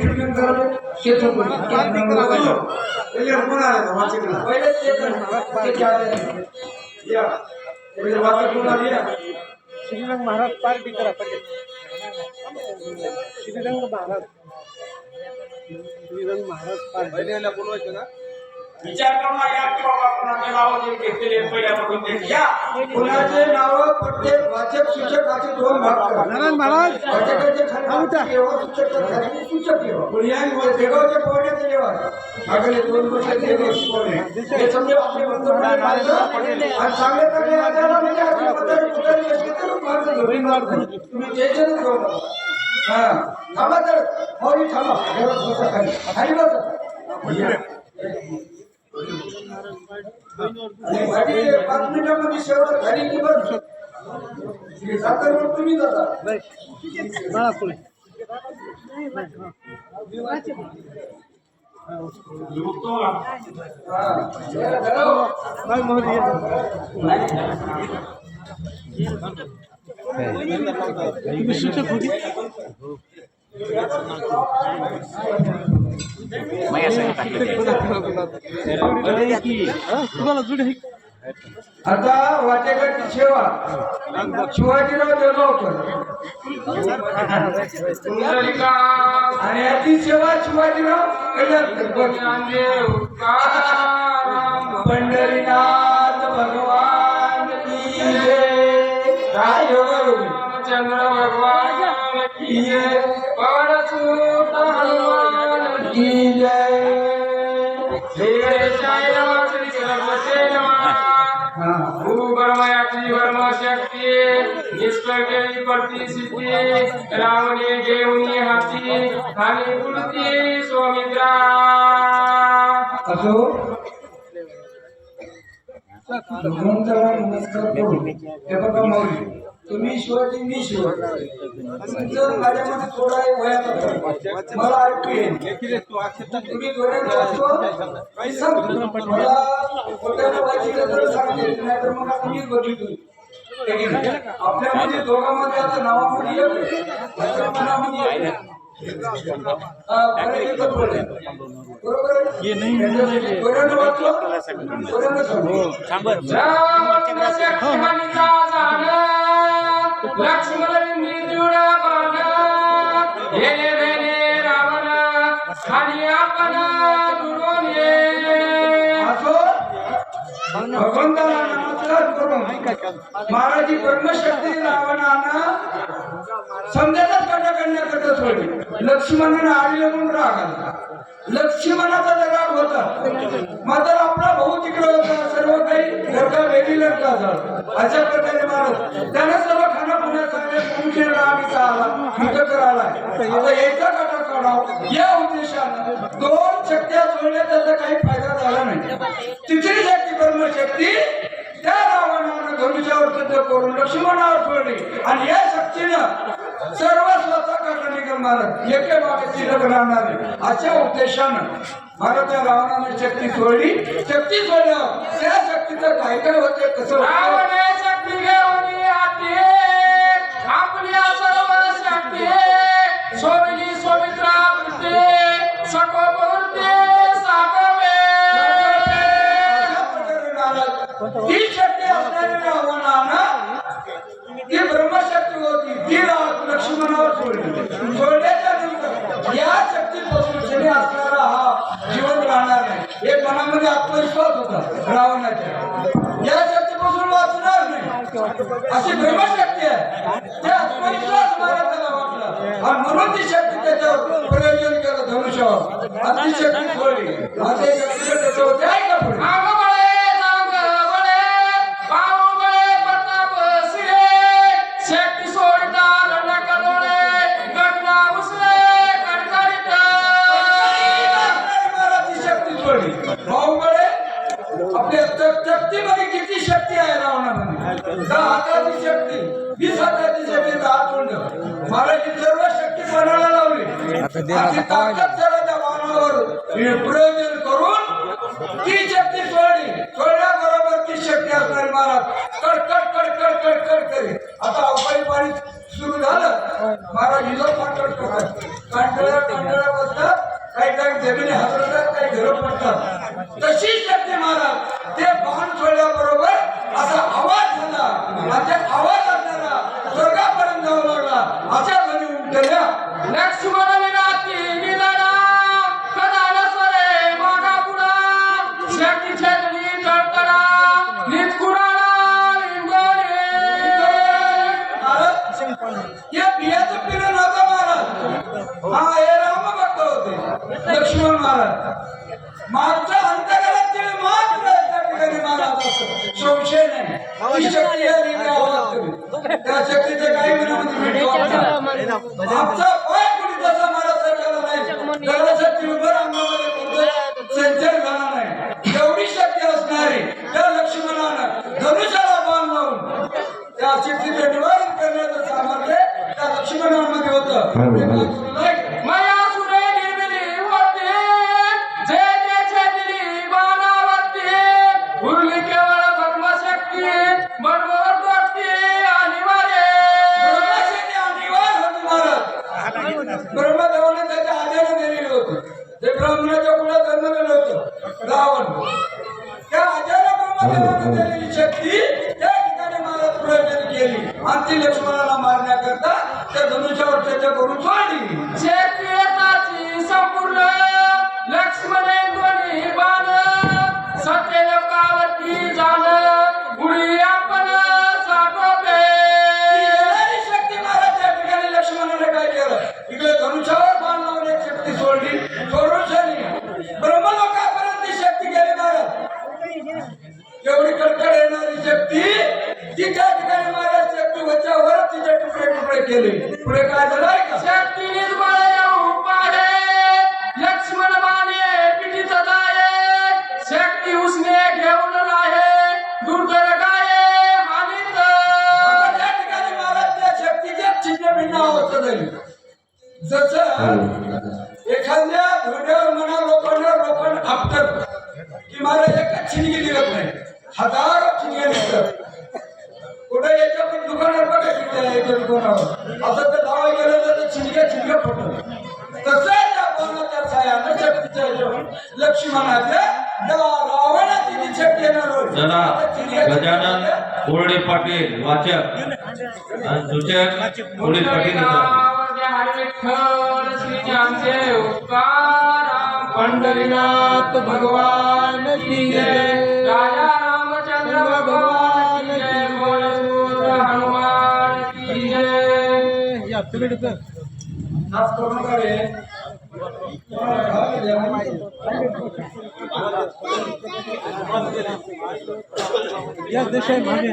Treatment करावे शेत पहिले कोण वाचिकला पहिले या पहिले वाचक कोण आली या श्रीरंग महाराज पार्टी करा पटेल श्रीरंग महाराज श्रीरंग महाराज पार्टी बोलवायचे ना? विचार करू नका की बाबा कोणाचे नाव जे घेतलेले पहिल्यापासून ते या कोणाचे नाव प्रत्येक वाचक सूचक असे दोन भाग करा नारायण महाराज वाचकाचे खाली हा, सूचक खाली सूचक ठेवा. पण या देगावच्या पोहण्याचे ठेवा. मागले दोन वर्ष देगावची पोहणे. हे समजा आपले बंधुपणे माणसं आणि चांगले चांगले आजारा म्हणजे आपले असले तर माणसं. तुम्ही टेन्शनच घेऊ नका. हा. थांबा तर माऊली थांबा खाली खाली बसा आणि बाकी पाच मिनिटामध्ये सेवा झाली की बस सातारवर तुम्ही जाता. मला पुढे काय मोहरी तुम्ही सूचक होती? आता वाटेकडची सेवा. शिवाजीराव देवगावकर आणि याची सेवा शिवाजीराव पंढरी जय. काय योगायोगी. चंद्र भगवान की जय पवन सुत हनुमान की जय देशाय नमः श्री सरस्वती नमः हा. भूगर्मयाची वर्मशक्ती निष्प्रगेली प्रतिसिद्धी रावणे घेऊनी हाती आणि पुरती सोमित्रा असो भगवंताला नमस्कार करून हे बघा माऊली तुम्ही शिवाजी मी शिवाजी. जर माझ्यामध्ये थोडा एक वयाचा मला ऐकू येईल तुम्ही मला तर सांगते मग आपल्यामध्ये दोघांमध्ये आता नावामध्ये भगवंताला नमस्कार करून महाराजी ब्रह्मशक्ती रावणानं समजायचाच कटाकन्या करत सोडली. लक्ष्मणाने आडले म्हणून राग आला. लक्ष्मणाचा जर राग होता मात्र आपला भाऊ तिकडे होता सर्व काही लडका वेगळी लडका झाला अशा प्रकारे मारत त्याने सर्व खाना पुण्याचा तुमचे राग आला युद्ध करायला आता याचा कटा काढाव या उद्देशानं दोन शक्त्या सोडल्या त्याचा काही फायदा झाला नाही. तिसरी शक्ती कर्मशक्ती त्या रावणाला धनुष्यावर सिद्ध करून लक्ष्मणावर सोडली आणि या शक्तीनं सर्व स्वतः कटा निघाल एके मागे तिरक राहणार आहे. अशा उद्देशानं महाराज त्या रावणाने शक्ती सोडली. शक्ती सोडल्यावर त्या शक्तीचं काय काय होते कसं शक्ती रावणे शक्ती अशी ब्रह्मशक्ती आहे. त्या आत्मविश्वास महाराजाला वाटला. आणि म्हणून ती शक्ती त्याच्यावर प्रयोजन केलं धनुष्यावर. आणि ती शक्ती सोडली आणि शक्ती. तोंड महाराजची सर्व शक्ती लावली. ताकद जरा त्या वाहनावर. प्रयोजन करून ती शक्ती सोडली. सोडल्याबरोबर ती शक्ती असणारी महाराज कडकड कडकड कडकड करी आता अवकाळी पाणी सुरू झालं. महाराज हिलो पाठवत. कांटळ्या कांटळ्यापासून जमिनी हातळतात काही घरं पडतात. तशी शक्ती महाराज ते बाण सोडल्याबरोबर असा आवाज झाला आणि त्या आवाज असणारा स्वर्गापर्यंत जाऊ लागला अशा ध्वनी उमटल्या लक्ष्मण विनाती निधना कदाल स्वरे मागा पुढा शक्ती छेदली तळतळा नीत कुणाला लिंगोरे महाराज या बियाचं पिलं नव्हतं महाराज हा हे राम भक्त होते लक्ष्मण महाराज. मागचा अंतरात मात्र त्या ठिकाणी महाराज संशय नाही. शक्ती त्या काही आमचा त्या ब्रह्मदेवाने दिलेली शक्ती त्या ठिकाणी महाराज प्रयोजन केली. आणि ती लक्ष्मणाला मारण्याकरता त्या धनुष्यावर त्याच्या करून सोडली. की महाराज एका छिणगी निघत नाही हजारो छिणगे निघतात कुठे याच्या पण दुकानावर बघा आहे याच्या दुकानावर. असं तर दावा गेलं तर ते छिणगे छिणगे फुटत त्या शक्तीच्या लक्ष्मणाच्या रावणाची येणार गजानन कोरडे पाटील वाचक. आणि सूचक पोलीस पाटील होता विठ्ठल श्रीजांचे उपकाराम पंढरीनाथ भगवान की जय राजा रामचंद्र भगवान की जय बोल हनुमान की जय या तिकडे कर नाच करू नका रे. तुम्हाला घाल द्या. या देशाय मागे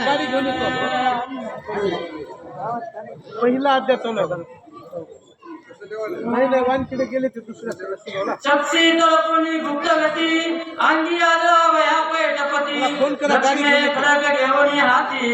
गाडी घेऊन येतो. पहिला नाही नाही वानकडे गेले ते दुसऱ्या शिरोला शक्ती तळपुनी गुप्तगती अंगी आलं वया पैठपती फोन करा, गाडी लक्ष्मी घेऊन खडग घेऊन हाती.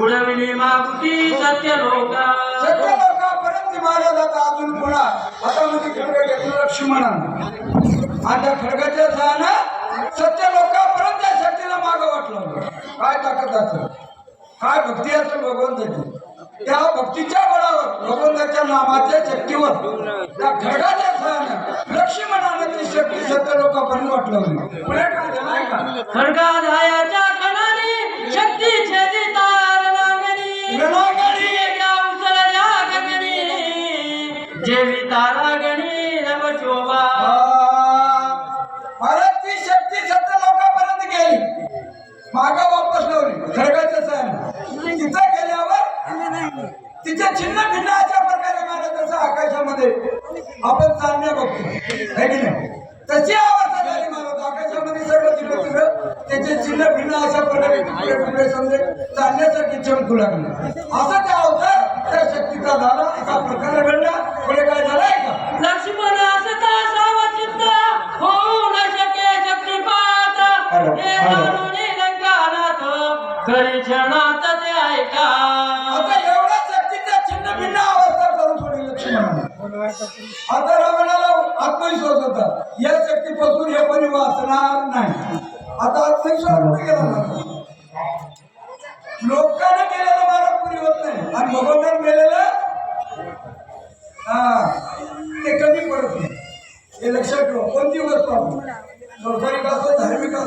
उडविली मागुती सत्य लोका. सगळ्या लोकांपर्यंत महाराज आता अजून पुन्हा हातामध्ये खडग घेतलं लक्ष्मणानं आणि त्या खडगाच्या सहानं सत्य लोकांपर्यंत त्या शक्तीला मागं वाटलं. काय ताकद असं काय भक्ती असं भगवंताची? त्या भक्तीच्या बळावर भगवंताच्या नामाच्या शक्तीवर त्या खडगाच्या सहानं लक्ष्मणानं ती शक्ती सत्य लोकांपर्यंत वाटलं पुढे मागा वापस लावली. खडगाच्या सहाय्याने तिथं गेल्यावर तिचे चिन्ह भिन्न अशा प्रकारे महाराज जसं आकाशामध्ये आपण चालण्या बघतो. तशी अवस्था झाली महाराज आकाशामध्ये सर्व तिकडे तिकडं त्याचे चिन्ह भिन्न अशा प्रकारे तुकडे समजे चालण्यासाठी चमकू लागले. असं त्या अवतार त्या शक्तीचा झाला असा प्रकार घडला. क्षणात ते ऐका. आता एवढ्या शक्तीचा छिन्न भिन्न अवस्था करून सोडली आता रावणाला आत्मविश्वास होता. या शक्तीपासून हे कोणी वाचणार नाही. आता आत्मविश्वास कुठे गेला लोकांना केलेलं मानव पुरी होत नाही. आणि भगवंतानं केलेलं हा ते कमी पडत नाही. हे लक्षात ठेवा. कोणती वस्तू आपण? संसारिक असो धार्मिक असो